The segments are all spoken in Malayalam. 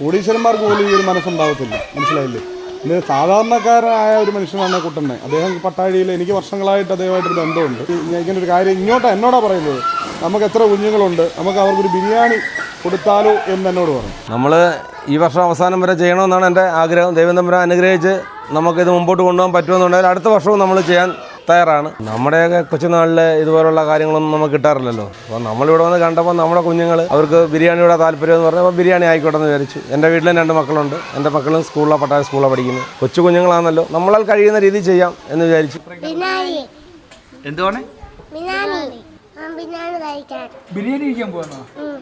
കോടീശ്വരന്മാർക്ക് പോലും ഈ ഒരു മനസ്സുണ്ടാവത്തില്ല. മനസ്സിലായില്ലേ? ഇത് സാധാരണക്കാരനായ ഒരു മനുഷ്യനാണ് കുട്ടനെ. അദ്ദേഹം പട്ടാഴിയിൽ എനിക്ക് വർഷങ്ങളായിട്ട് അദ്ദേഹമായിട്ടൊരു ബന്ധമുണ്ട്. ഇങ്ങനെ ഒരു കാര്യം ഇങ്ങോട്ട് എന്നോടാ പറയുന്നത്? നമുക്ക് എത്ര കുഞ്ഞുങ്ങളുണ്ട്? നമുക്ക് അവർക്കൊരു ബിരിയാണി കൊടുത്താലോ എന്ന് എന്നോട് പറഞ്ഞു നമ്മൾ ഈ വർഷം അവസാനം വരെ ചെയ്യണമെന്നാണ് എന്റെ ആഗ്രഹം. ദൈവം തമ്പുരാൻ അനുഗ്രഹിച്ച് നമുക്കിത് മുമ്പോട്ട് കൊണ്ടുപോകാൻ പറ്റുമെന്നുണ്ടെങ്കിൽ അടുത്ത വർഷവും നമ്മൾ ചെയ്യാൻ തയ്യാറാണ്. നമ്മുടെയൊക്കെ കൊച്ചുനാളിൽ ഇതുപോലുള്ള കാര്യങ്ങളൊന്നും നമുക്ക് കിട്ടാറില്ലല്ലോ. അപ്പോൾ നമ്മളിവിടെ വന്ന് കണ്ടപ്പോൾ നമ്മുടെ കുഞ്ഞുങ്ങൾ അവർക്ക് ബിരിയാണിയുടെ താല്പര്യം എന്ന് പറഞ്ഞപ്പോൾ ബിരിയാണി ആയിക്കോട്ടെ എന്ന് വിചാരിച്ചു. എന്റെ വീട്ടിലും രണ്ട് മക്കളുണ്ട്. എന്റെ മക്കളും സ്കൂളിലാണ് പട്ടായ സ്കൂളിലാണ് പഠിക്കുന്നത് കൊച്ചു കുഞ്ഞുങ്ങളാണല്ലോ. നമ്മളാൽ കഴിയുന്ന രീതി ചെയ്യാം എന്ന് വിചാരിച്ചു. എന്തുവാണ്? ബിരിയാണി. കഴിക്കാൻ. ഉം.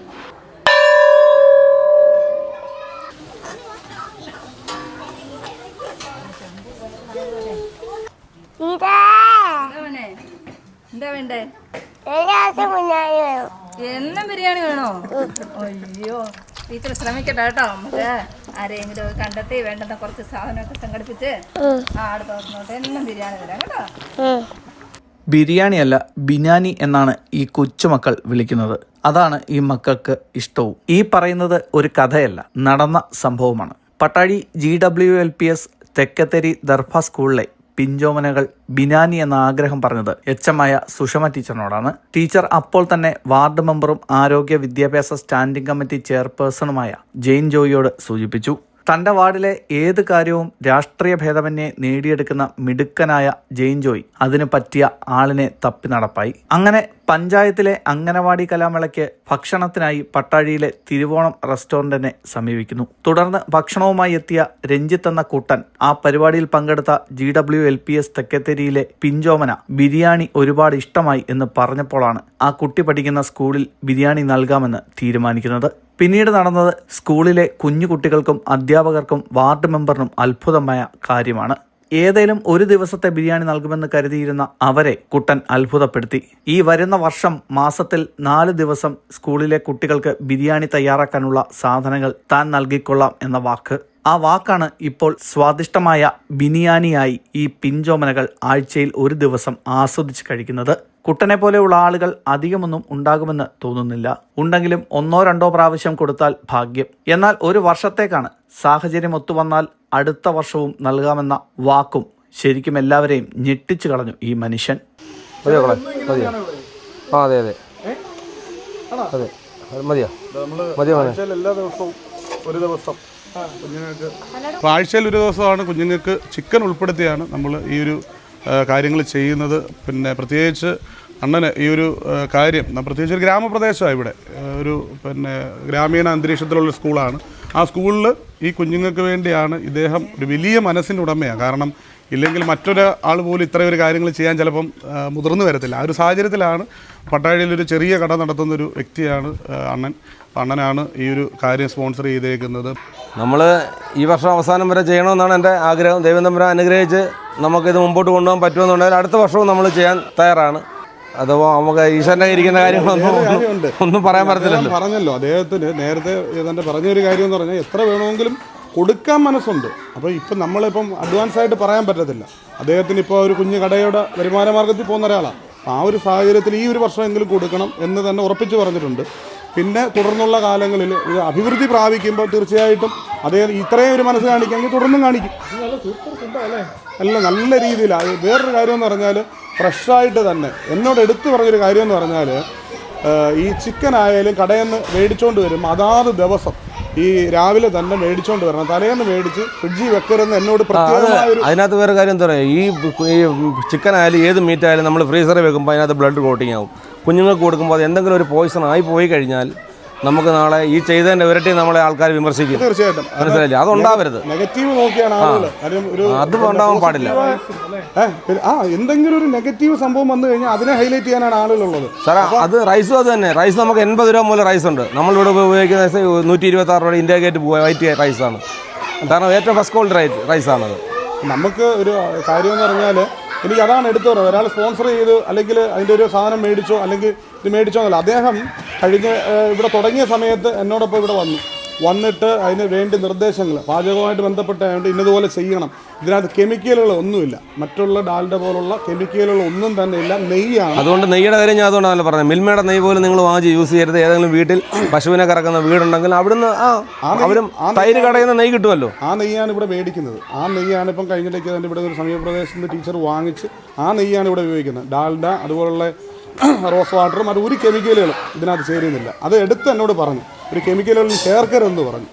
ഇതാ. എന്താ വേണ്ടേ? എന്നും ബിരിയാണി വേണോ? അയ്യോ ടീച്ചർ ശ്രമിക്കട്ടെ കേട്ടോ. നമുക്ക് ആരെങ്കിലും കണ്ടെത്തി വേണ്ടുന്ന കുറച്ച് സാധനമൊക്കെ സംഘടിപ്പിച്ച്. ആ അടുത്ത ദിവസം തൊട്ട് എന്നും ബിരിയാണി തരാം കേട്ടോ. ബിരിയാണിയല്ല ബിനാനി എന്നാണ് ഈ കൊച്ചുമക്കൾ വിളിക്കുന്നത്. അതാണ് ഈ മക്കൾക്ക് ഇഷ്ടവും. ഈ പറയുന്നത് ഒരു കഥയല്ല നടന്ന സംഭവമാണ്. Pattazhi G W L P S Thekkatheri Darbha സ്കൂളിലെ പിഞ്ചോമനകൾ ബിനാനി എന്ന ആഗ്രഹം പറഞ്ഞത് എച്ചമായ സുഷമ ടീച്ചറിനോടാണ്. ടീച്ചർ അപ്പോൾ തന്നെ വാർഡ് മെമ്പറും ആരോഗ്യ വിദ്യാഭ്യാസ സ്റ്റാൻഡിംഗ് കമ്മിറ്റി ചെയർപേഴ്സണുമായ ജെയിൻ ജോയിയോട് സൂചിപ്പിച്ചു. തന്റെ വാർഡിലെ ഏത് കാര്യവും രാഷ്ട്രീയ ഭേദമന്യേ നേടിയെടുക്കുന്ന മിടുക്കനായ ജെയിൻ ജോയ് അതിന് പറ്റിയ ആളിനെ തപ്പി നടപ്പായി. അങ്ങനെ പഞ്ചായത്തിലെ അംഗനവാടി കലാമേളയ്ക്ക് ഭക്ഷണത്തിനായി പട്ടാഴിയിലെ തിരുവോണം റെസ്റ്റോറന്റിനെ സമീപിക്കുന്നു. തുടർന്ന് ഭക്ഷണവുമായി എത്തിയ രഞ്ജിത്ത് എന്ന കൂട്ടൻ ആ പരിപാടിയിൽ പങ്കെടുത്ത G W L P S തെക്കേത്തേരിയിലെ പിഞ്ചോമന ബിരിയാണി ഒരുപാട് ഇഷ്ടമായി എന്ന് പറഞ്ഞപ്പോഴാണ് ആ കുട്ടി പഠിക്കുന്ന സ്കൂളിൽ ബിരിയാണി നൽകാമെന്ന് തീരുമാനിക്കുന്നത്. പിന്നീട് നടന്നത് സ്കൂളിലെ കുഞ്ഞു കുട്ടികൾക്കും അധ്യാപകർക്കും വാർഡ് മെമ്പറിനും അത്ഭുതമായ കാര്യമാണ്. ഏതേലും ഒരു ദിവസത്തെ ബിരിയാണി നൽകുമെന്ന് കരുതിയിരുന്ന അവരെ കുട്ടൻ അത്ഭുതപ്പെടുത്തി. ഈ വരുന്ന വർഷം മാസത്തിൽ നാല് ദിവസം സ്കൂളിലെ കുട്ടികൾക്ക് ബിരിയാണി തയ്യാറാക്കാനുള്ള സാധനങ്ങൾ താൻ നൽകിക്കൊള്ളാം എന്ന വാക്ക്. ആ വാക്കാണ് ഇപ്പോൾ സ്വാദിഷ്ടമായ ബിനിയാനിയായി ഈ പിഞ്ചോമനകൾ ആഴ്ചയിൽ ഒരു ദിവസം ആസ്വദിച്ച് കഴിക്കുന്നത്. കുട്ടനെ പോലെയുള്ള ആളുകൾ അധികമൊന്നും ഉണ്ടാകുമെന്ന് തോന്നുന്നില്ല. ഉണ്ടെങ്കിലും ഒന്നോ രണ്ടോ പ്രാവശ്യം കൊടുത്താൽ ഭാഗ്യം. എന്നാൽ ഒരു വർഷത്തേക്കാണ് സാഹചര്യം ഒത്തുവന്നാൽ അടുത്ത വർഷവും നൽകാമെന്ന വാക്കും ശരിക്കും എല്ലാവരെയും ഞെട്ടിച്ചു കളഞ്ഞു ഈ മനുഷ്യൻ. മതിയോ മകളെ മതിയോ? ആ അതെ അതെ. അതെ. അത് മതിയോ? മതിയോ ആഴ്ചയിൽ എല്ലാ ദിവസവും ഒരു ദിവസം കുഞ്ഞുങ്ങൾക്ക് ആഴ്ചയിൽ ഒരു ദിവസമാണ് കുഞ്ഞുങ്ങൾക്ക് ചിക്കൻ ഉൾപ്പെടുത്തിയാണ് നമ്മൾ ഈ ഒരു കാര്യങ്ങൾ ചെയ്യുന്നത്. പിന്നെ പ്രത്യേകിച്ച് അണ്ണന് ഈ ഒരു കാര്യം ന- പ്രത്യേകിച്ച് ഒരു ഗ്രാമപ്രദേശമാണ് ഇവിടെ. ഒരു പിന്നെ ഗ്രാമീണ അന്തരീക്ഷത്തിലുള്ള സ്കൂളാണ്. ആ സ്കൂളിൽ ഈ കുഞ്ഞുങ്ങൾക്ക് വേണ്ടിയാണ് ഇദ്ദേഹം ഒരു വലിയ മനസ്സിന്റെ ഉടമയാണ്. കാരണം ഇല്ലെങ്കിൽ മറ്റൊരാൾ പോലും ഇത്രയും ഒരു കാര്യങ്ങൾ ചെയ്യാൻ ചിലപ്പം മുതിർന്നു വരത്തില്ല. ആ ഒരു സാഹചര്യത്തിലാണ് പട്ടാഴിയിൽ ഒരു ചെറിയ കട നടത്തുന്ന ഒരു വ്യക്തിയാണ് അണ്ണൻ. അണ്ണനാണ് ഈ ഒരു കാര്യം സ്പോൺസർ ചെയ്തേക്കുന്നത്. നമ്മൾ ഈ വർഷം അവസാനം വരെ ചെയ്യണമെന്നാണ് എന്റെ ആഗ്രഹം. ദൈവം തമ്പുരാൻ അനുഗ്രഹിച്ച് നമുക്കിത് മുമ്പോട്ട് കൊണ്ടുപോകാൻ പറ്റുമെന്നുണ്ടെങ്കിൽ അടുത്ത വർഷവും നമ്മൾ ചെയ്യാൻ തയ്യാറാണ്. അഥവാ നമുക്ക് ഈശ്വരന്റെ ഇരിക്കുന്ന കാര്യങ്ങളൊന്നും ഒന്നും- ഒന്നും പറയാൻ പറ്റത്തില്ലല്ലോ. പറഞ്ഞല്ലോ. അദ്ദേഹത്തിന് നേരത്തെ ഏതാണ്ട് പറഞ്ഞൊരു കാര്യം എന്ന് പറഞ്ഞാൽ എത്ര വേണമെങ്കിലും കൊടുക്കാൻ മനസ്സുണ്ട്. അപ്പോൾ ഇപ്പം നമ്മളിപ്പം അഡ്വാൻസ് ആയിട്ട് പറയാൻ പറ്റത്തില്ല. അദ്ദേഹത്തിന് ഇപ്പോൾ ഒരു കുഞ്ഞു കടയുടെ വരുമാന മാർഗത്തിൽ പോകുന്ന ഒരാളാണ്. ആ ഒരു സാഹചര്യത്തിൽ ഈ ഒരു വർഷമെങ്കിലും കൊടുക്കണം എന്ന് തന്നെ ഉറപ്പിച്ച് പറഞ്ഞിട്ടുണ്ട്. പിന്നെ തുടർന്നുള്ള കാലങ്ങളിൽ ഇത് അഭിവൃദ്ധി പ്രാപിക്കുമ്പോൾ തീർച്ചയായിട്ടും അദ്ദേഹം ഇത്രയും ഒരു മനസ്സ് കാണിക്കാമെങ്കിൽ തുടർന്നും കാണിക്കും. അല്ല നല്ല രീതിയിലാണ് വേറൊരു കാര്യം എന്ന് പറഞ്ഞാൽ ഫ്രഷായിട്ട് തന്നെ. എന്നോട് എടുത്തു പറഞ്ഞൊരു കാര്യം എന്ന് പറഞ്ഞാൽ ഈ ചിക്കൻ ആയാലും കടയിൽ നിന്ന് മേടിച്ചുകൊണ്ട് വരും അതാത് ദിവസം. ഈ രാവിലെ തന്നെ മേടിച്ചുകൊണ്ട് വരണം. തലേന്ന് മേടിച്ച് ഫ്രിഡ്ജിൽ വെക്കരുതെന്ന് എന്നോട് അതിനകത്ത് വേറെ കാര്യം എന്താ പറയുക ഈ ഈ ചിക്കൻ ആയാലും ഏത് മീറ്റ് ആയാലും നമ്മൾ ഫ്രീസറിൽ വെക്കുമ്പോൾ അതിനകത്ത് ബ്ലഡ് കോട്ടിങ് ആവും. കുഞ്ഞുങ്ങൾക്ക് കൊടുക്കുമ്പോൾ അത് എന്തെങ്കിലും ഒരു പോയിസൺ ആയി പോയി കഴിഞ്ഞാൽ നമുക്ക് നാളെ ഈ ചെയ്തതിന്റെ ഇരട്ടി നമ്മളെ ആൾക്കാർ വിമർശിക്കും. തീർച്ചയായിട്ടും. മനസ്സിലായില്ലേ? അതുണ്ടാവരുത് നെഗറ്റീവ് നോക്കിയാണ് അത് ഉണ്ടാവാൻ പാടില്ല. ആ എന്തെങ്കിലും ഒരു നെഗറ്റീവ് സംഭവം വന്നു കഴിഞ്ഞാൽ അതിനെ ഹൈലൈറ്റ് ചെയ്യാനാണ് ആളുകളുള്ളത്. സാറേ അത് റൈസും അത് തന്നെ. റൈസ് നമുക്ക് എൺപത് രൂപ മുതൽ റൈസ് ഉണ്ട്. നമ്മളിവിടെ ഉപയോഗിക്കുന്ന റൈസ് നൂറ്റി ഇരുപത്തി ആറ് രൂപ ഇന്ത്യ ഗേറ്റ് വൈറ്റ് റൈസാണ് കാരണം ഏറ്റവും ഫസ്റ്റ് ക്വാളിറ്റി റൈസ് റൈസാണത് നമുക്ക് ഒരു കാര്യം എന്ന് പറഞ്ഞാൽ എനിക്ക് അതാണ് എടുത്തു പറയുന്നത് ഒരാൾ സ്പോൺസർ ചെയ്ത് അല്ലെങ്കിൽ അതിന്റെ ഒരു സാധനം മേടിച്ചോ അല്ലെങ്കിൽ ഇത് മേടിച്ചോ എന്നല്ല. അദ്ദേഹം കഴിഞ്ഞ ഇവിടെ തുടങ്ങിയ സമയത്ത് എന്നോടൊപ്പം ഇവിടെ വന്നു. വന്നിട്ട് അതിന് വേണ്ടി നിർദ്ദേശങ്ങൾ പാചകവുമായിട്ട് ബന്ധപ്പെട്ടായതുകൊണ്ട് ഇന്നതുപോലെ ചെയ്യണം. ഇതിനകത്ത് കെമിക്കലുകൾ ഒന്നുമില്ല. മറ്റുള്ള ഡാൽഡ പോലുള്ള കെമിക്കലുകൾ ഒന്നും തന്നെ ഇല്ല. നെയ്യാണ്. അതുകൊണ്ട് നെയ്യുടെ കാര്യം ഞാൻ അതുകൊണ്ടാണല്ലോ പറഞ്ഞത്. മിൽമയുടെ നെയ്യ് പോലും നിങ്ങൾ വാങ്ങി യൂസ് ചെയ്യരുത് ഏതെങ്കിലും വീട്ടിൽ പശുവിനെ കറക്കുന്ന വീടുണ്ടെങ്കിൽ അവിടുന്ന് ആ അവരും തൈര് കടയുന്ന നിന്ന് നെയ്യ് കിട്ടുമല്ലോ? ആ നെയ്യാണ് ഇവിടെ മേടിക്കുന്നത്. ആ നെയ്യാണ് ഇപ്പം കഴിഞ്ഞിടയ്ക്ക് തന്നെ ഇവിടെ ഒരു സമീപപ്രദേശത്ത് ടീച്ചർ വാങ്ങിച്ച് ആ നെയ്യാണ് ഇവിടെ ഉപയോഗിക്കുന്നത്. ഡാൽഡ അതുപോലുള്ള റോസ് വാട്ടറും അത് ഒരു കെമിക്കലുകളും ഇതിനകത്ത് ചേരുന്നില്ല. അത് എടുത്ത് എന്നോട് പറഞ്ഞു. ഒരു കെമിക്കലുകളും ചേർക്കരുതെന്ന് പറഞ്ഞു.